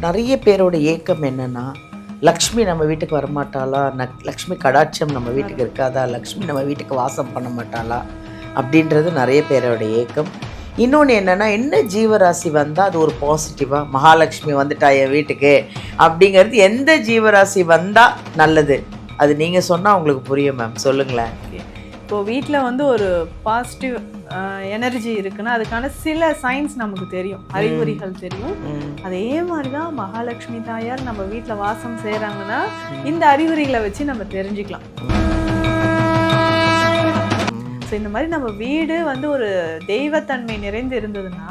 நிறைய பேரோட ஏக்கம் என்னென்னா லக்ஷ்மி நம்ம வீட்டுக்கு வரமாட்டாளா? நக் லக்ஷ்மி கடாட்சம் நம்ம வீட்டுக்கு இருக்காதா? லக்ஷ்மி நம்ம வீட்டுக்கு வாசம் பண்ண மாட்டாளா? அப்படின்றது நிறைய பேரோட ஏக்கம். இன்னொன்று என்னென்னா என்ன ஜீவராசி வந்தால் அது ஒரு பாசிட்டிவாக மகாலட்சுமி வந்துட்டா என் வீட்டுக்கு அப்படிங்கிறது எந்த ஜீவராசி வந்தால் நல்லது. அது நீங்கள் சொன்னால் உங்களுக்கு புரியும் மேம். சொல்லுங்களேன். இப்போ வீட்டில் வந்து ஒரு பாசிட்டிவ் எனர்ஜி இருக்குன்னா அதுக்கான சில சயின்ஸ் நமக்கு தெரியும். அறிகுறிகள் தெரியும். அதே மாதிரி தான் மகாலட்சுமி தாயார் நம்ம வீட்டில் வாசம் செய்கிறாங்கன்னா இந்த அறிகுறிகளை வச்சு நம்ம தெரிஞ்சுக்கலாம். ஸோ இந்த மாதிரி நம்ம வீடு வந்து ஒரு தெய்வத்தன்மை நிறைந்து இருந்ததுன்னா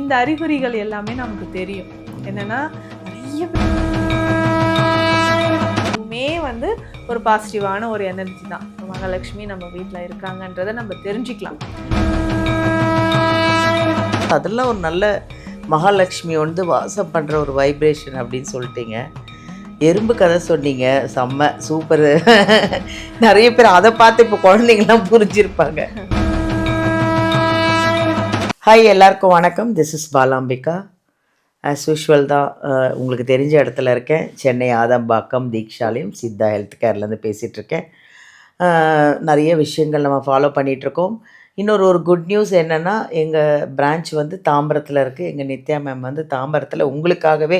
இந்த அறிகுறிகள் எல்லாமே நமக்கு தெரியும். என்னன்னா நிறைய வந்து ஒரு பாசிட்டிவான ஒரு எனர்ஜி தான். மகாலட்சுமி நம்ம வீட்டில் இருக்காங்கன்றதை நம்ம தெரிஞ்சுக்கலாம். அதெல்லாம் ஒரு நல்ல மகாலட்சுமி வந்து வாசம் பண்ணுற ஒரு வைப்ரேஷன் அப்படின்னு சொல்லிட்டீங்க. எறும்பு கதை சொன்னீங்க. செம்ம சூப்பர் நிறைய பேர் அதை பார்த்து இப்போ குழந்தைங்களாம் புரிஞ்சிருப்பாங்க. ஹாய் எல்லாருக்கும் வணக்கம். This is Balambika. As usual தான் உங்களுக்கு தெரிஞ்ச இடத்துல இருக்கேன். சென்னை ஆதம்பாக்கம் தீக்ஷாலயம் சித்தா ஹெல்த் கேர்லேருந்து பேசிகிட்டு இருக்கேன். நிறைய விஷயங்கள் நம்ம ஃபாலோ பண்ணிகிட்ருக்கோம் இன்னொரு ஒரு குட் நியூஸ் என்னென்னா எங்கள் பிரான்ச் வந்து தாம்பரத்தில் இருக்குது எங்கள் நித்யா மேம் வந்து தாம்பரத்தில் உங்களுக்காகவே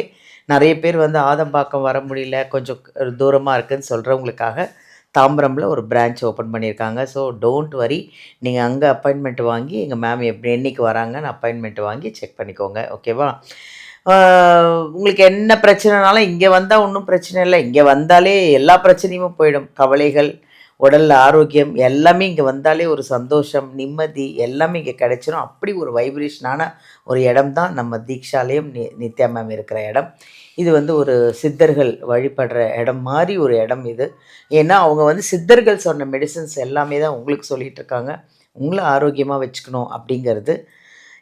நிறைய பேர் வந்து ஆதம்பாக்கம் வர முடியல. கொஞ்சம் தூரமாக இருக்குதுன்னு சொல்கிறவங்களுக்காக தாம்பரமில் ஒரு பிரான்ச் ஓப்பன் பண்ணியிருக்காங்க. ஸோ டோன்ட் வரி நீங்கள் அங்கே அப்பாயின்மெண்ட் வாங்கி எங்கள் மேம் எப்படி என்னைக்கு வராங்கன்னு அப்பாயின்மெண்ட் வாங்கி செக் பண்ணிக்கோங்க. ஓகேவா உங்களுக்கு என்ன பிரச்சனைனாலும் இங்கே வந்தால் ஒன்றும் பிரச்சனை இல்லை. இங்கே வந்தாலே எல்லா பிரச்சனையும் போயிடும். கவலைகள் உடல் ஆரோக்கியம் எல்லாமே இங்கே வந்தாலே ஒரு சந்தோஷம் நிம்மதி எல்லாமே இங்கே கிடைச்சிரும். அப்படி ஒரு வைப்ரேஷனான ஒரு இடம் தான் நம்ம தீக்ஷாலயம் நி நித்யா மேம் இருக்கிற இடம். இது வந்து ஒரு சித்தர்கள் வழிபடுற இடம் மாதிரி ஒரு இடம் இது. ஏன்னா அவங்க வந்து சித்தர்கள் சொன்ன மெடிசன்ஸ் எல்லாமே தான் உங்களுக்கு சொல்லிகிட்ருக்காங்க உங்களை ஆரோக்கியமாக வச்சுக்கணும் அப்படிங்கிறது.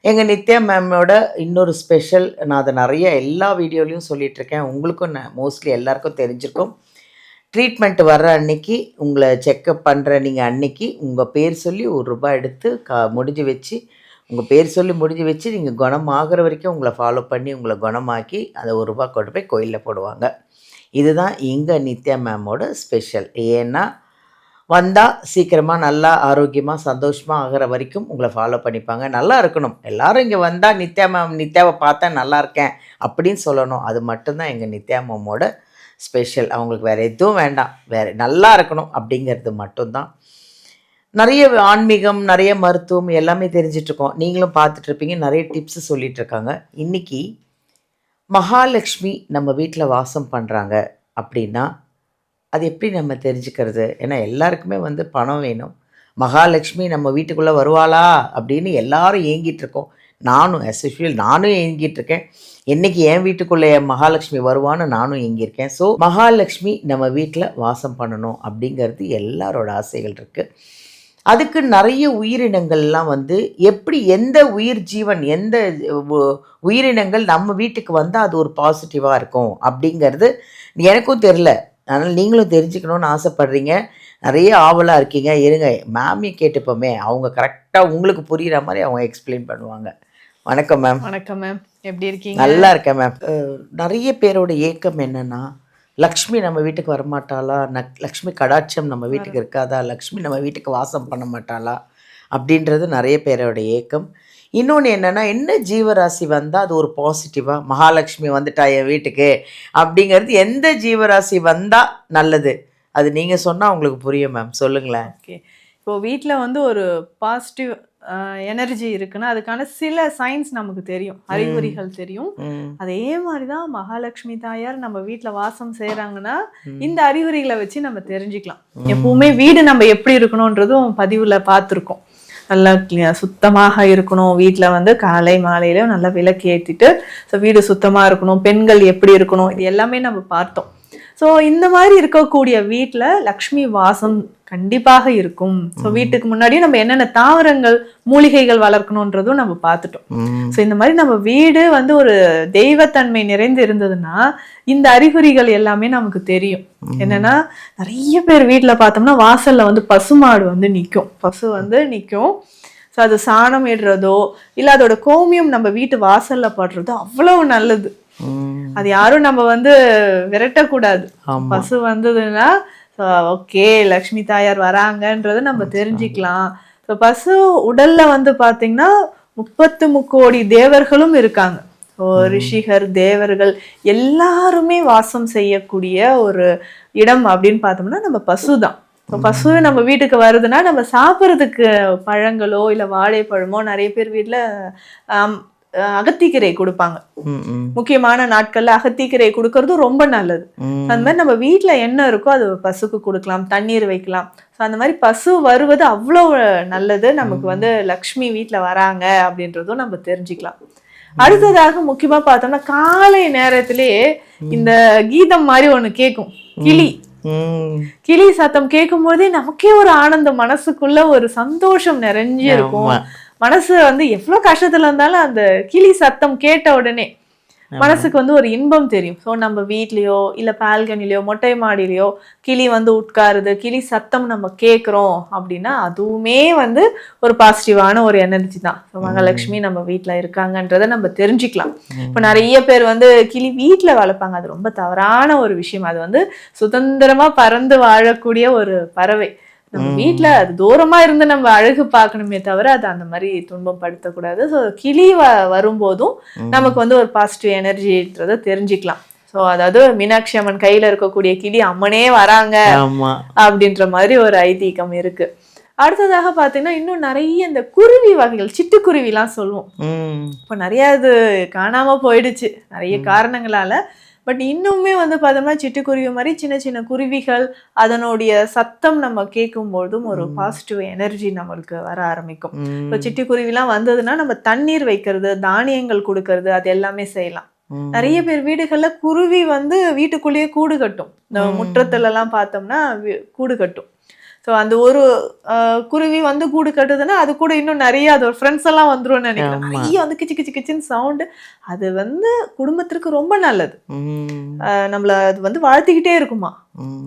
எங்கள் நித்யா மேமோட இன்னொரு ஸ்பெஷல் நான் அதை நிறைய எல்லா வீடியோலையும் சொல்லிகிட்ருக்கேன் உங்களுக்கும் உங்களுக்கும் மோஸ்ட்லி எல்லாருக்கும் தெரிஞ்சிருக்கும். ட்ரீட்மெண்ட் வர்ற அன்னைக்கு உங்களை செக்கப் பண்ணுற நீங்கள் அன்னைக்கு உங்கள் பேர் சொல்லி ஒரு ரூபாய் எடுத்து கா முடிஞ்சு வச்சு உங்கள் பேர் சொல்லி முடிஞ்சு வச்சு நீங்கள் குணமாகிற வரைக்கும் உங்களை ஃபாலோ பண்ணி உங்களை குணமாக்கி அதை ஒரு ரூபாய் கொண்டு போய் கோயிலில் போடுவாங்க. இதுதான் இங்கே நித்யா மேமோட ஸ்பெஷல் ஏன்னா வந்தால் சீக்கிரமாக நல்லா ஆரோக்கியமாக சந்தோஷமாக ஆகிற வரைக்கும் உங்களை ஃபாலோ பண்ணிப்பாங்க. நல்லா இருக்கணும். எல்லாரும் இங்கே வந்தால் நித்யா மேம் நித்யாவை பார்த்தா நல்லா இருக்கேன் அப்படின்னு சொல்லணும். அது மட்டும்தான் எங்கள் நித்யா மேமோட ஸ்பெஷல். அவங்களுக்கு வேறு எதுவும் வேண்டாம். வேறு நல்லா இருக்கணும் அப்படிங்கிறது மட்டும்தான். நிறைய ஆன்மீகம் நிறைய மருத்துவம் எல்லாமே தெரிஞ்சிட்ருக்கோம். நீங்களும் பார்த்துட்ருப்பீங்க. நிறைய டிப்ஸ் சொல்லிகிட்ருக்காங்க இன்றைக்கி மகாலட்சுமி நம்ம வீட்டில் வாசம் பண்ணுறாங்க அப்படின்னா அது எப்படி நம்ம தெரிஞ்சுக்கிறது? ஏன்னா எல்லாருக்குமே வந்து பணம் வேணும். மகாலட்சுமி நம்ம வீட்டுக்குள்ளே வருவாளா அப்படின்னு எல்லாரும் ஏங்கிட்டு இருக்கோம் நானும் as யூஷுவல் நானும் இயங்கிட்டு இருக்கேன் என்னைக்கு என் வீட்டுக்குள்ளே என் மகாலட்சுமி வருவான்னு நானும் ஏங்கியிருக்கேன் ஸோ மகாலட்சுமி நம்ம வீட்டில் வாசம் பண்ணணும் அப்படிங்கிறது எல்லாரோட ஆசைகள் இருக்குது அதுக்கு நிறைய உயிரினங்கள்லாம் வந்து எப்படி எந்த உயிர் ஜீவன் எந்த உ- உயிரினங்கள் நம்ம வீட்டுக்கு வந்தால் அது ஒரு பாசிட்டிவாக இருக்கும் அப்படிங்கிறது எனக்கும் தெரில அதனால் நீங்களும் தெரிஞ்சுக்கணும்னு ஆசைப்பட்றீங்க. நிறைய ஆவலாக இருக்கீங்க. இருங்க. மேமையும் கேட்டுப்போமே. அவங்க கரெக்டாக உங்களுக்கு புரிகிற மாதிரி அவங்க எக்ஸ்பிளைன் பண்ணுவாங்க. வணக்கம் மேம் வணக்கம் மேம் எப்படி இருக்கீங்க? நல்லா இருக்கேன் மேம் நிறைய பேரோட ஏக்கம் என்னன்னா லக்ஷ்மி நம்ம வீட்டுக்கு வரமாட்டாளா? நக் லக்ஷ்மி கடாட்சம் நம்ம வீட்டுக்கு இருக்காதா? லக்ஷ்மி நம்ம வீட்டுக்கு வாசம் பண்ண மாட்டாளா? அப்படின்றது நிறைய பேரோட ஏக்கம். இன்னொன்று என்னென்னா என்ன ஜீவராசி வந்தால் அது ஒரு பாசிட்டிவாக மகாலட்சுமி வந்துட்டா என் வீட்டுக்கு. அப்படிங்கிறது எந்த ஜீவராசி வந்தால் நல்லது? அது நீங்கள் சொன்னால் உங்களுக்கு புரியும் மேம் சொல்லுங்களேன். ஓகே. இப்போ வீட்டில் வந்து ஒரு பாசிட்டிவ் எனர்ஜி இருக்குன்னா அதுக்கான சில சயின்ஸ் நமக்கு தெரியும். அறிகுறிகள் தெரியும். அதே மாதிரி தான் மகாலட்சுமி தாயார் நம்ம வீட்டில் வாசம் செய்கிறாங்கன்னா ம். இந்த அறிகுறிகளை வச்சு நம்ம தெரிஞ்சுக்கலாம். எப்பவுமே வீடு நம்ம எப்படி இருக்கணுன்றதும் பதிவில் பார்த்துருக்கோம். நல்லா சுத்தமாக இருக்கணும். வீட்டில் வந்து காலை மாலையில நல்லா விளக்கு ஏற்றிட்டு ஸோ வீடு சுத்தமாக இருக்கணும். பெண்கள் எப்படி இருக்கணும்? இது எல்லாமே நம்ம பார்த்தோம். ஸோ இந்த மாதிரி இருக்கக்கூடிய வீட்டில் லக்ஷ்மி வாசம் கண்டிப்பாக இருக்கும். ஸோ வீட்டுக்கு முன்னாடியும் நம்ம என்னென்ன தாவரங்கள் மூலிகைகள் வளர்க்கணுன்றதும் நம்ம பார்த்துட்டோம். ஸோ இந்த மாதிரி நம்ம வீடு வந்து ஒரு தெய்வத்தன்மை நிறைந்து இருந்ததுன்னா இந்த அறிகுறிகள் எல்லாமே நமக்கு தெரியும். என்னன்னா நிறைய பேர் வீட்ல பார்த்தோம்னா வாசல்ல வந்து பசுமாடு வந்து நிற்கும் பசு வந்து நிற்கும் ஸோ அது சாணம் இடுறதோ இல்லை அதோட கோமியம் நம்ம வீட்டு வாசல்ல படுறதோ அவ்வளவு நல்லது. அது யாரும் நம்ம வந்து விரட்டக்கூடாது. பசு வந்ததுன்னா ஓகே லக்ஷ்மி தாயார் வராங்கன்றதை நம்ம தெரிஞ்சுக்கலாம். ஸோ பசு உடல்ல வந்து பாத்தீங்கன்னா முப்பத்து முக்கோடி தேவர்களும் இருக்காங்க. ரிஷிகர் தேவர்கள் எல்லாருமே வாசம் செய்யக்கூடிய ஒரு இடம் அப்படின்னு பார்த்தோம்னா நம்ம பசு தான். ஸோ பசு நம்ம வீட்டுக்கு வருதுன்னா நம்ம சாப்பிட்றதுக்கு பழங்களோ இல்லை வாழைப்பழமோ நிறைய பேர் வீட்டில் அகத்திக்கீரை கொடுப்பாங்க. முக்கியமான நாட்கள்ல அகத்திக்கீரை கொடுக்கறது ரொம்ப நல்லது. அந்த மாதிரி நம்ம வீட்ல என்ன இருக்கோ அது பசுக்கு கொடுக்கலாம் தண்ணீர் வைக்கலாம். ஸோ அந்த மாதிரி பசு வருவது அவ்வளோ நல்லது. நமக்கு வந்து லக்ஷ்மி வீட்ல வராங்க அப்படின்றதும் நம்ம தெரிஞ்சுக்கலாம். அடுத்ததாக முக்கியமா பார்த்தோம்னா காலை நேரத்திலேயே இந்த கீதம் மாதிரி ஒண்ணு கேட்கும் கிளி. கிளி சத்தம் கேட்கும் போதே நமக்கே ஒரு ஆனந்தம் மனசுக்குள்ள ஒரு சந்தோஷம் நிறைஞ்சு இருக்கும். மனசு வந்து எவ்வளவு கஷ்டத்துல இருந்தாலும் அந்த கிளி சத்தம் கேட்ட உடனே மனசுக்கு வந்து ஒரு இன்பம் தெரியும். ஸோ நம்ம வீட்லயோ இல்ல பால்கனிலயோ மொட்டை மாடியிலயோ கிளி வந்து உட்காருது கிளி சத்தம் நம்ம கேட்குறோம் அப்படின்னா அதுவுமே வந்து ஒரு பாசிட்டிவான ஒரு எனர்ஜி தான். ஸோ மகாலட்சுமி நம்ம வீட்ல இருக்காங்கன்றதை நம்ம தெரிஞ்சுக்கலாம். இப்போ நிறைய பேர் வந்து கிளி வீட்ல வளர்ப்பாங்க. அது ரொம்ப தவறான ஒரு விஷயம். அது வந்து சுதந்திரமா பறந்து வாழக்கூடிய ஒரு பறவை. நம்ம வீட்ல அது தூரமா இருந்து நம்ம அழகு பார்க்கணுமே தவிர அது அந்த மாதிரி துன்பம் படுத்தக்கூடாது ஸோ கிளி வ வரும்போதும் நமக்கு வந்து ஒரு பாசிட்டிவ் எனர்ஜின்றதை தெரிஞ்சுக்கலாம். ஸோ அதாவது மீனாட்சி அம்மன் கையில இருக்கக்கூடிய கிளி அம்மனே வராங்க அப்படின்ற மாதிரி ஒரு ஐதீகம் இருக்கு. அடுத்ததாக பார்த்தீங்கன்னா இன்னும் நிறைய இந்த குருவி வகைகள் சிட்டுக்குருவிலாம் சொல்லுவோம். இப்போ நிறைய அது காணாம போயிடுச்சு. நிறைய காரணங்களால பட் இன்னுமே வந்து பார்த்தோம்னா சிட்டுக்குருவி மாதிரி சின்ன சின்ன குருவிகள் அதனுடைய சத்தம் நம்ம கேட்கும்போதும் ஒரு பாசிட்டிவ் எனர்ஜி நம்மளுக்கு வர ஆரம்பிக்கும். இப்போ சிட்டுக்குருவிலாம் வந்ததுன்னா நம்ம தண்ணீர் வைக்கிறது தானியங்கள் கொடுக்கறது அது எல்லாமே செய்யலாம். நிறைய பேர் வீடுகள்ல குருவி வந்து வீட்டுக்குள்ளேயே கூடு கட்டும். இந்த முற்றத்துல எல்லாம் பார்த்தோம்னா கூடு கட்டும். ஸோ அந்த ஒரு குருவி வந்து கூடு கட்டுதுன்னா அது கூட இன்னும் நிறைய அதோட ஃப்ரெண்ட்ஸ் எல்லாம் வந்துரும்னு நினைக்கிறேன். நிறைய வந்து கிச்சு கிச்சு கிச்சுன்னு சவுண்டு அது வந்து குடும்பத்திற்கு ரொம்ப நல்லது. நம்மள அது வந்து வாழ்த்திக்கிட்டே இருக்குமா.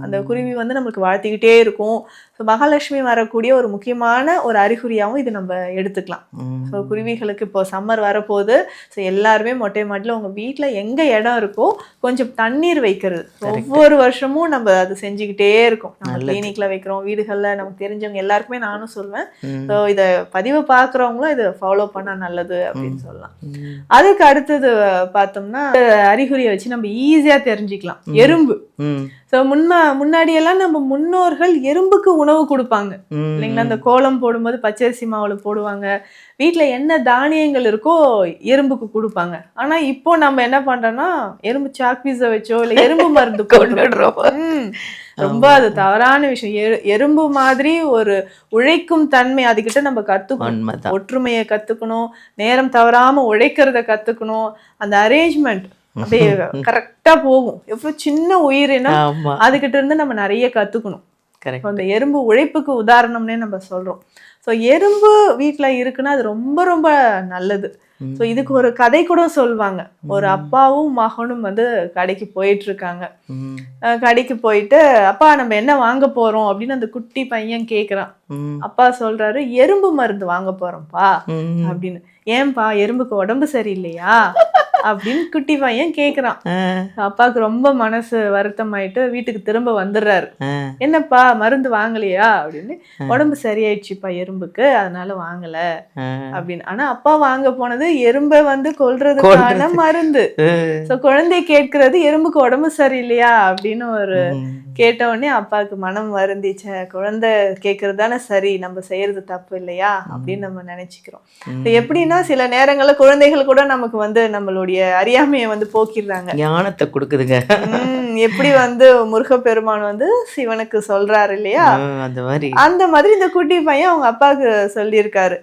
அந்த குருவி வந்து நம்மளுக்கு வாழ்த்திக்கிட்டே இருக்கும். ஸோ மகாலட்சுமி வரக்கூடிய ஒரு முக்கியமான ஒரு அறிகுறியாகவும் இது நம்ம எடுத்துக்கலாம். ஸோ குருவிகளுக்கு இப்போ சம்மர் வரப்போகுது. ஸோ எல்லாருமே மொட்டை மாடியில் உங்கள் வீட்டில் எங்கே இடம் இருக்கோ கொஞ்சம் தண்ணீர் வைக்கிறது. ஒவ்வொரு வருஷமும் நம்ம அது செஞ்சுக்கிட்டே இருக்கோம். நம்ம கிளினிக்ல வைக்கிறோம் வீடுகளில் நமக்கு தெரிஞ்சவங்க எல்லாருக்குமே நானும் சொல்வேன். ஸோ இதை பதிவு பார்க்குறவங்களும் இதை ஃபாலோ பண்ணா நல்லது அப்படின்னு சொல்லலாம். அதுக்கு அடுத்தது பார்த்தோம்னா அறிகுறியை வச்சு நம்ம ஈஸியா தெரிஞ்சுக்கலாம். எறும்பு. ஸோ முன்ன முன்னாடியெல்லாம் நம்ம முன்னோர்கள் எறும்புக்கு உணவு கொடுப்பாங்க. இல்லைங்களா? அந்த கோலம் போடும்போது பச்சரிசி மாவுல போடுவாங்க. வீட்ல என்ன தானியங்கள் இருக்கோ எறும்புக்கு கொடுப்பாங்க. ஆனா இப்போ நம்ம என்ன பண்றோம்னா எறும்பு சாக்பீஸை வச்சோ இல்ல எறும்பு மருந்து கொன்னுடுறோம். ம். ரொம்ப அது தவறான விஷயம். எறு- எறும்பு மாதிரி ஒரு உழைக்கும் தன்மை அதுகிட்ட நம்ம கத்துக்கணும். ஒற்றுமையை கத்துக்கணும். நேரம் தவறாம உழைக்கிறத கத்துக்கணும். அந்த அரேஞ்ச்மெண்ட் அப்படியே கரெக்டா போகும். எவ்வளவு சின்ன உயிரினம் ஆமா. அதுகிட்ட இருந்து நம்ம நிறைய கத்துக்கணும். அந்த எறும்பு உழைப்புக்கு உதாரணம்னே நம்ம சொல்றோம். ஸோ எறும்பு வீட்ல இருக்குன்னா அது ரொம்ப ரொம்ப நல்லது. ஸோ இதுக்கு ஒரு கதை கூட சொல்லுவாங்க ஒரு அப்பாவும் மகனும் வந்து கடைக்கு போயிட்டு இருக்காங்க கடைக்கு போயிட்டு அப்பா நம்ம என்ன வாங்க போறோம்? அப்படின்னு அந்த குட்டி பையன் கேக்குறான். ம். அப்பா சொல்றாரு எறும்பு மருந்து வாங்க போறோம்ப்பா. அப்படின்னு. ஏன்பா எறும்புக்கு உடம்பு சரியில்லையா? அப்படின்னு குட்டி பையன் கேக்குறான். அப்பாவுக்கு ரொம்ப மனசு வருத்தமாயிட்டு வீட்டுக்கு திரும்ப வந்துடுறாரு. என்னப்பா மருந்து வாங்கலையா? அப்படின்னு. உடம்பு சரியாயிடுச்சுப்பா எறும்புக்கு அதனால வாங்கல. அப்படின்னு. ஆனா அப்பா வாங்க போனது எறும்பை வந்து கொல்றதுக்கான மருந்து. சோ குழந்தை கேட்கிறது எறும்புக்கு உடம்பு சரியில்லையா? அப்படின்னு ஒரு. கேட்ட உடனே அப்பாவுக்கு மனம் வருந்திச்சே. குழந்தை கேட்கறது தானே சரி நம்ம செய்யறது தப்பு இல்லையா? அப்படின்னு நம்ம நினைச்சுக்கிறோம். இப்ப எப்படின்னா சில நேரங்கள்ல குழந்தைகள் கூட நமக்கு வந்து நம்மளுடைய அறியாமையை வந்து போக்கிடுறாங்க. ஞானத்தை கொடுக்குதுங்க. எப்படி வந்து முருகப்பெருமான் வந்து சிவனுக்கு சொல்றாரு இல்லையா? அந்த மாதிரி. அந்த மாதிரி இந்த குட்டி பையன் அவங்க அப்பாவுக்கு சொல்லியிருக்காரு.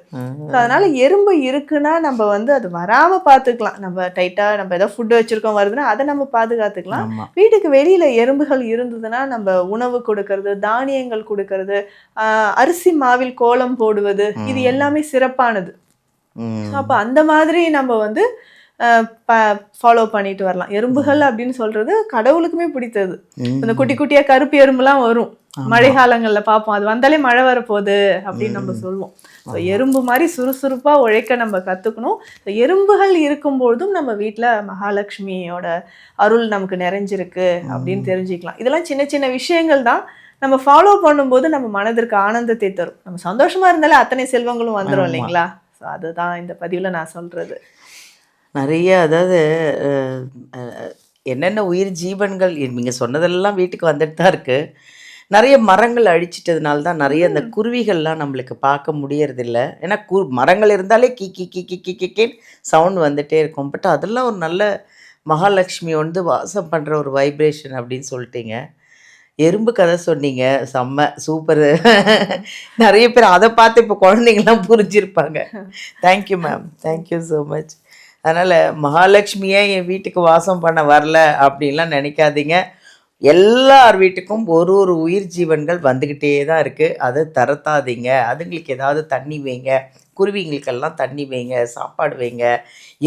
அதனால எறும்பு இருக்குன்னா நம்ம வந்து அது வராம பாத்துக்கலாம். நம்ம டைட்டா நம்ம ஏதோ ஃபுட் வச்சிருக்கோம் வருதுன்னா அதை நம்ம பாதுகாத்துக்கலாம். வீட்டுக்கு வெளியில எறும்புகள் இருந்ததுன்னா நம்ம உணவு கொடுக்கறது தானியங்கள் கொடுக்கறது அரிசி மாவில் கோலம் போடுவது இது எல்லாமே சிறப்பானது. அப்ப அந்த மாதிரி நம்ம வந்து ஃபாலோ பண்ணிட்டு வரலாம். எறும்புகள் அப்படின்னு சொல்றது கடவுளுக்குமே பிடித்தது. இந்த குட்டி குட்டியா கருப்பு எறும்புலாம் வரும். மழை காலங்கள்ல பார்ப்போம். அது வந்தாலே மழை வரப்போகுது அப்படின்னு நம்ம சொல்லுவோம் So, எறும்பு மாதிரி சுறுசுறுப்பா உழைக்க நம்ம கத்துக்கணும். So, எறும்புகள் இருக்கும்பொழுதும் நம்ம வீட்ல மகாலட்சுமியோட அருள் நமக்கு நிறைஞ்சிருக்கு அப்படின்னு தெரிஞ்சுக்கலாம். இதெல்லாம் சின்ன சின்ன விஷயங்கள் தான். நம்ம ஃபாலோ பண்ணும்போது நம்ம மனதிற்கு ஆனந்தத்தை தரும். நம்ம சந்தோஷமா இருந்தாலே அத்தனை செல்வங்களும் வந்துரும் ஆமா. இல்லைங்களா? ஸோ அதுதான் இந்த பதிவுல நான் சொல்றது. நிறைய அதாவது என்னென்ன உயிர் ஜீவன்கள் நீங்கள் சொன்னதெல்லாம் வீட்டுக்கு வந்துட்டு தான் இருக்குது நிறைய மரங்கள் அழிச்சிட்டதுனால தான் நிறைய அந்த குருவிகள்லாம் நம்மளுக்கு பார்க்க முடியறதில்ல. ஏன்னா கு மரங்கள் இருந்தாலே கி கி கி கி கி கின்னு சவுண்ட் வந்துட்டே இருக்கும். பட் அதெல்லாம் ஒரு நல்ல மகாலட்சுமி வந்து வாசம் பண்ணுற ஒரு வைப்ரேஷன் அப்படின்னு சொல்லிட்டீங்க. எறும்பு கதை சொன்னீங்க. செம்ம சூப்பர் நிறைய பேர் அதை பார்த்து இப்போ குழந்தைங்களாம் புரிஞ்சிருப்பாங்க. Thank you ma'am thank you so much அதனால் மகாலட்சுமியே என் வீட்டுக்கு வாசம் பண்ண வரல அப்படின்லாம் நினைக்காதீங்க. எல்லார் வீட்டுக்கும் ஒரு ஒரு உயிர் ஜீவன்கள் வந்துக்கிட்டே தான் இருக்குது அதை தரத்தாதீங்க. அதுங்களுக்கு ஏதாவது தண்ணி வைங்க. குருவிங்களுக்கெல்லாம் தண்ணி வைங்க சாப்பாடு வைங்க.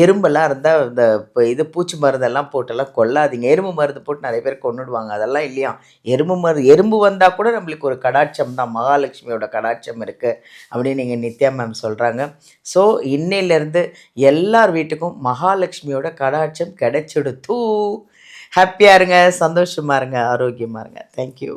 எறும்பெல்லாம் இருந்தால் இந்த இப்போ இது பூச்சி மருந்தெல்லாம் போட்டெல்லாம் கொல்லாதீங்க எறும்பு மருந்து போட்டு நிறைய பேர் கொன்னுடுவாங்க. அதெல்லாம் இல்லையா? எறும்பு மருந்து எறும்பு வந்தால் கூட நம்மளுக்கு ஒரு கடாட்சம் தான். மகாலட்சுமியோட கடாட்சம் இருக்குது அப்படின்னு நீங்கள் நித்யா மேம் சொல்கிறாங்க ஸோ இன்னையிலேருந்து எல்லார் வீட்டுக்கும் மகாலட்சுமியோட கடாட்சம் கிடைச்சிடுத்து. ஹாப்பியாக இருங்க சந்தோஷமாக இருங்க ஆரோக்கியமாக இருங்க. தேங்க்யூ